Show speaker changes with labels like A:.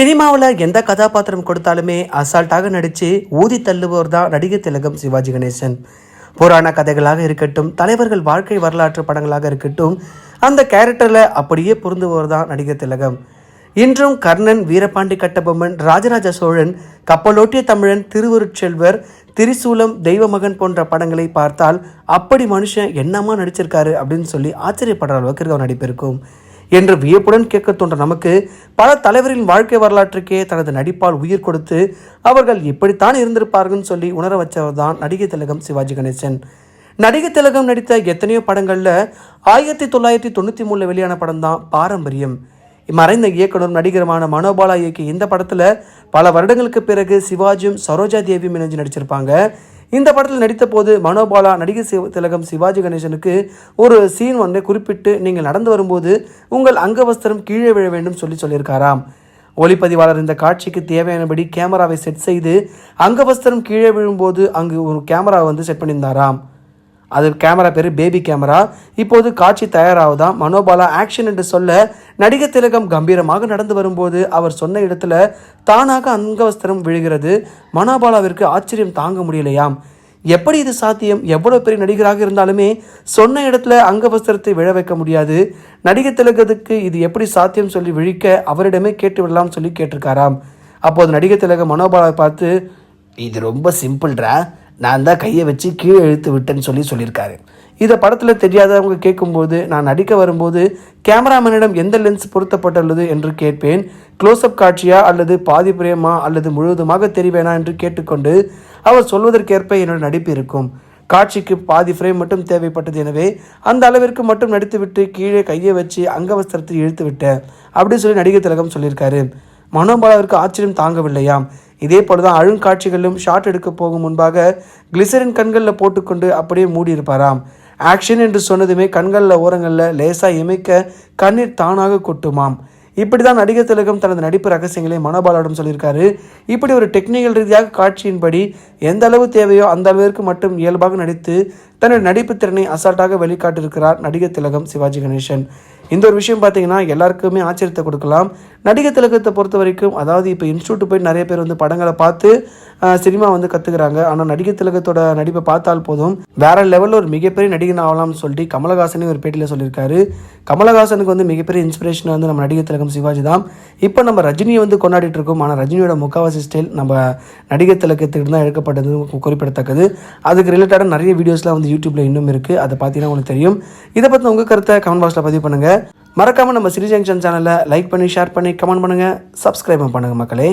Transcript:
A: சினிமாவில் எந்த கதாபாத்திரம் கொடுத்தாலுமே அசால்ட்டாக நடித்து ஊதி தள்ளுபவர் தான் நடிகர் திலகம் சிவாஜி கணேசன். புராண கதைகளாக இருக்கட்டும் தலைவர்கள் வாழ்க்கை வரலாற்று படங்களாக இருக்கட்டும் அந்த கேரக்டரில் அப்படியே பொருந்துபவர் தான் நடிகர் திலகம். இன்றும் கர்ணன் வீரபாண்டி கட்டபொம்மன் ராஜராஜ சோழன் கப்பலோட்டிய தமிழன் திருவருட்செல்வர் திரிசூலம் தெய்வமகன் போன்ற படங்களை பார்த்தால் அப்படி மனுஷன் என்னமா நடிச்சிருக்காரு? அப்படின்னு சொல்லி ஆச்சரியப்படுற அளவுக்கு நடிப்பிருக்கும். நடிப்பு இருக்கும் என்று வியப்புடன் கேட்க தோன்ற நமக்கு பல தலைவரின் வாழ்க்கை வரலாற்றுக்கே தனது நடிப்பால் உயிர் கொடுத்து அவர்கள் இப்படித்தான் இருந்திருப்பார்கள்னு சொல்லி உணர வச்சவர் தான் நடிகை திலகம் சிவாஜி கணேசன். நடிகை திலகம் நடித்த எத்தனையோ படங்களில் ஆயிரத்தி தொள்ளாயிரத்தி தொண்ணூற்றி மூணில் வெளியான படம் தான் பாரம்பரியம். மறைந்த இயக்குனர் நடிகருமான மனோபாலா இயக்கிய இந்த படத்தில் பல வருடங்களுக்கு பிறகு சிவாஜியும் சரோஜா தேவியும் இணைஞ்சு நடிச்சிருப்பாங்க. இந்த படத்தில் நடித்த போது மனோபாலா நடிகை சிவ திலகம் சிவாஜி கணேசனுக்கு ஒரு சீன் ஒன்றை குறிப்பிட்டு நீங்கள் நடந்து வரும்போது உங்கள் அங்கவஸ்திரம் கீழே விழ வேண்டும் சொல்லி சொல்லியிருக்காராம். ஒளிப்பதிவாளர் இந்த காட்சிக்கு தேவையானபடி கேமராவை செட் செய்து அங்கவஸ்திரம் கீழே விழும்போது அங்கு ஒரு கேமரா வந்து செட் பண்ணியிருந்தாராம். அது கேமரா பேர் பேபி கேமரா. இப்போது காட்சி தயாராகுதான் மனோபாலா ஆக்ஷன் என்று சொல்ல நடிகர் திலகம் கம்பீரமாக நடந்து வரும்போது அவர் சொன்ன இடத்துல தானாக அங்கவஸ்திரம் விழுகிறது. மனோபாலாவிற்கு ஆச்சரியம் தாங்க முடியலையாம். எப்படி இது சாத்தியம்? எவ்வளோ பெரிய நடிகராக இருந்தாலுமே சொன்ன இடத்துல அங்கவஸ்திரத்தை விழ வைக்க முடியாது. நடிகர் திலகத்துக்கு இது எப்படி சாத்தியம் சொல்லி விழிக்க அவரிடமே கேட்டு விடலாம் சொல்லி கேட்டிருக்காராம். அப்போது நடிகர் திலகம் மனோபாலாவை பார்த்து இது ரொம்ப சிம்பிள்ரா. நான் தான் கையை வச்சு கீழே இழுத்து விட்டேன்னு சொல்லி சொல்லியிருக்காரு. இதை படத்தில் தெரியாதவங்க கேட்கும்போது நான் நடிக்க வரும்போது கேமராமேனிடம் எந்த லென்ஸ் பொருத்தப்பட்டுள்ளது என்று கேட்பேன். க்ளோஸ்அப் காட்சியா அல்லது பாதி பிரேமா அல்லது முழுவதுமாக தெரிவேனா என்று கேட்டுக்கொண்டு அவர் சொல்வதற்கேற்ப என்னோட நடிப்பு இருக்கும். காட்சிக்கு பாதி ஃப்ரேம் மட்டும் தேவைப்பட்டது எனவே அந்த அளவிற்கு மட்டும் நடித்துவிட்டு கீழே கையை வச்சு அங்கவஸ்திரத்தை இழுத்து விட்டேன். அப்படின்னு சொல்லி நடிகர் திலகம் சொல்லியிருக்காரு மனோபாலாவிற்கு ஆச்சரியம் தாங்கவில்லையாம். இதே போல தான் அழுங்காட்சிகளிலும் ஷாட் எடுக்க போகும் முன்பாக கிளிசரின் கண்களில் போட்டுக்கொண்டு அப்படியே மூடியிருப்பாராம். ஆக்ஷன் என்று சொன்னதுமே கண்களில் ஓரங்களில் லேசாக இமைக்க கண்ணீர் தானாக கொட்டுமாம். இப்படி தான் நடிகர் திலகம் தனது நடிப்பு ரகசியங்களை மனோபாலாவிடம் சொல்லியிருக்காரு. இப்படி ஒரு டெக்னிக்கல் ரீதியாக காட்சியின்படி எந்த அளவு தேவையோ அந்த அளவிற்கு மட்டும் இயல்பாக நடித்து தனது நடிப்பு திறனை அசால்ட்டாக வெளிக்காட்டியிருக்கிறார் நடிகர் திலகம் சிவாஜி கணேசன். இந்த ஒரு விஷயம் பார்த்தீங்கன்னா எல்லாருக்குமே ஆச்சரியத்தை கொடுக்கலாம். நடிகர் திலகத்தை பொறுத்த வரைக்கும் அதாவது இப்போ இன்ஸ்டியூட் போய் நிறைய பேர் வந்து படங்களை பார்த்து சினிமா வந்து கற்றுக்குறாங்க ஆனால் நடிகர் திலகத்தோட நடிப்பை பார்த்தால் போதும். வேற லெவலில் ஒரு மிகப்பெரிய நடிகன் ஆகலாம்னு சொல்லிட்டு கமலஹாசனே ஒரு பேட்டியில் சொல்லியிருக்காரு. கமலஹாசனுக்கு வந்து மிகப்பெரிய இன்ஸ்பிரேஷன் வந்து நம்ம நடிகை திலகம் சிவாஜி தான். இப்போ நம்ம ரஜினியை வந்து கொண்டாடிட்டு இருக்கோம். ஆனால் ரஜினியோட முக்காவாசி ஸ்டைல் நம்ம நடிகர் திலகத்துக்கு தான் எடுக்கப்பட்டது குறிப்பிடத்தக்கது. அதுக்கு ரிலேட்டடாக நிறைய வீடியோஸ்லாம் வந்து யூடியூப்பில் இன்னும் இருக்குது அதை பார்த்தீங்கன்னா உங்களுக்கு தெரியும். இதை பற்றி உங்கள் கருத்தை கமெண்ட் பாக்ஸில் பதிவு பண்ணுங்கள் மறக்காமல் நம்ம சிறி ஜங்ஷன் சேனலை லைக் பண்ணி ஷேர் பண்ணி கமெண்ட் பண்ணுங்கள் சப்ஸ்கிரைபும் பண்ணுங்கள் மக்களே.